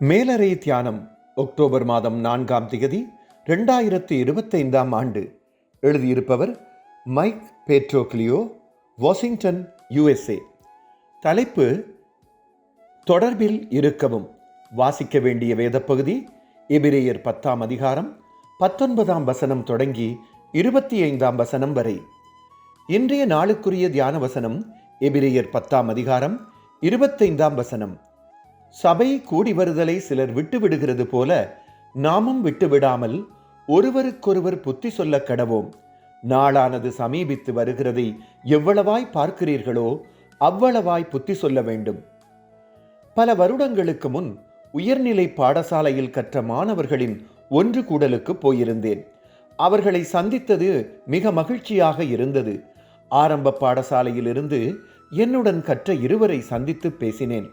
மேலறை தியானம் அக்டோபர் மாதம் நான்காம் திகதி ரெண்டாயிரத்தி இருபத்தைந்தாம் ஆண்டு. எழுதியிருப்பவர் மைக் பேட்ரோக்லியோ வாஷிங்டன் யுஎஸ்ஏ. தலைப்பு தொடர்பில் இருக்கவும். வாசிக்க வேண்டிய வேதப்பகுதி எபிரேயர் பத்தாம் அதிகாரம் பத்தொன்பதாம் வசனம் தொடங்கி இருபத்தி ஐந்தாம் வசனம் வரை. இன்றைய நாளுக்குரிய தியான வசனம் எபிரேயர் பத்தாம் அதிகாரம் இருபத்தைந்தாம் வசனம். சபை கூடி வருதலை சிலர் விட்டு விடுகிறது போல நாமும் விட்டுவிடாமல் ஒருவருக்கொருவர் புத்தி சொல்ல கடவோம். நாளானது சமீபித்து வருகிறதை எவ்வளவாய் பார்க்கிறீர்களோ அவ்வளவாய் புத்தி சொல்ல வேண்டும். பல வருடங்களுக்கு முன் உயர்நிலை பாடசாலையில் கற்ற மாணவர்களின் ஒன்று கூடலுக்கு போயிருந்தேன். அவர்களை சந்தித்தது மிக மகிழ்ச்சியாக இருந்தது. ஆரம்ப பாடசாலையிலிருந்து என்னுடன் கற்ற இருவரை சந்தித்து பேசினேன்.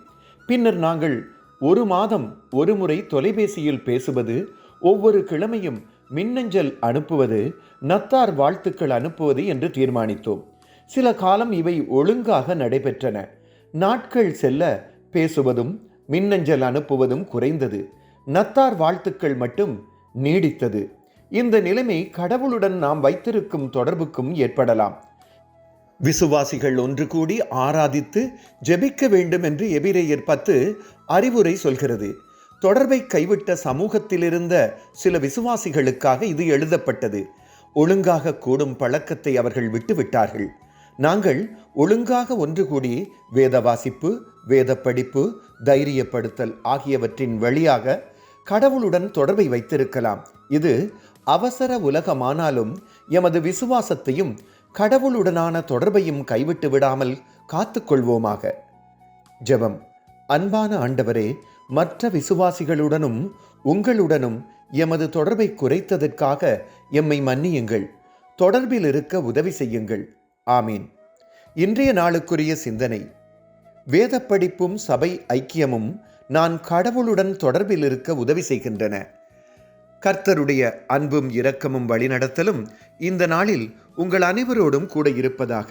பின்னர் நாங்கள் ஒரு மாதம் ஒரு முறை தொலைபேசியில் பேசுவது ஒவ்வொரு கிழமையும் மின்னஞ்சல் அனுப்புவது நத்தார் வாழ்த்துக்கள் அனுப்புவது என்று தீர்மானித்தோம். சில காலம் இவை ஒழுங்காக நடைபெற்றன. நாட்கள் செல்ல பேசுவதும் மின்னஞ்சல் அனுப்புவதும் குறைந்தது. நத்தார் வாழ்த்துக்கள் மட்டும் நீடித்தது. இந்த நிலைமை கடவுளுடன் நாம் வைத்திருக்கும் தொடர்புக்கும் ஏற்படலாம். விசுவாசிகள் ஒன்று கூடி ஆராதித்து ஜெபிக்க வேண்டும் என்று எபிரேயர் பத்து அறிவுரை சொல்கிறது. தொடர்பை கைவிட்ட சமூகத்திலிருந்த சில விசுவாசிகளுக்காக இது எழுதப்பட்டது. ஒழுங்காக கூடும் பழக்கத்தை அவர்கள் விட்டுவிட்டார்கள். நாங்கள் ஒழுங்காக ஒன்று கூடி வேத வாசிப்பு வேத படிப்பு தைரியப்படுத்தல் ஆகியவற்றின் வழியாக கடவுளுடன் தொடர்பை வைத்திருக்கலாம். இது அவசர உலகமானாலும் எமது விசுவாசத்தையும் கடவுளுடனான தொடர்பையும் கைவிட்டு விடாமல் காத்துக்கொள்வோமாக. ஜெபம். அன்பான ஆண்டவரே மற்ற விசுவாசிகளுடனும் உங்களுடனும் எமது தொடர்பை குறைத்ததற்காக எம்மை மன்னியுங்கள். தொடர்பில் இருக்க உதவி செய்யுங்கள். ஆமீன். இன்றைய நாளுக்குரிய சிந்தனை. வேத படிப்பும் சபை ஐக்கியமும் நான் கடவுளுடன் தொடர்பில் இருக்க உதவி செய்கின்றன. கர்த்தருடைய அன்பும் இரக்கமும் வழிநடத்தலும் இந்த நாளில் உங்கள் அனைவரோடும் கூட இருப்பதாக.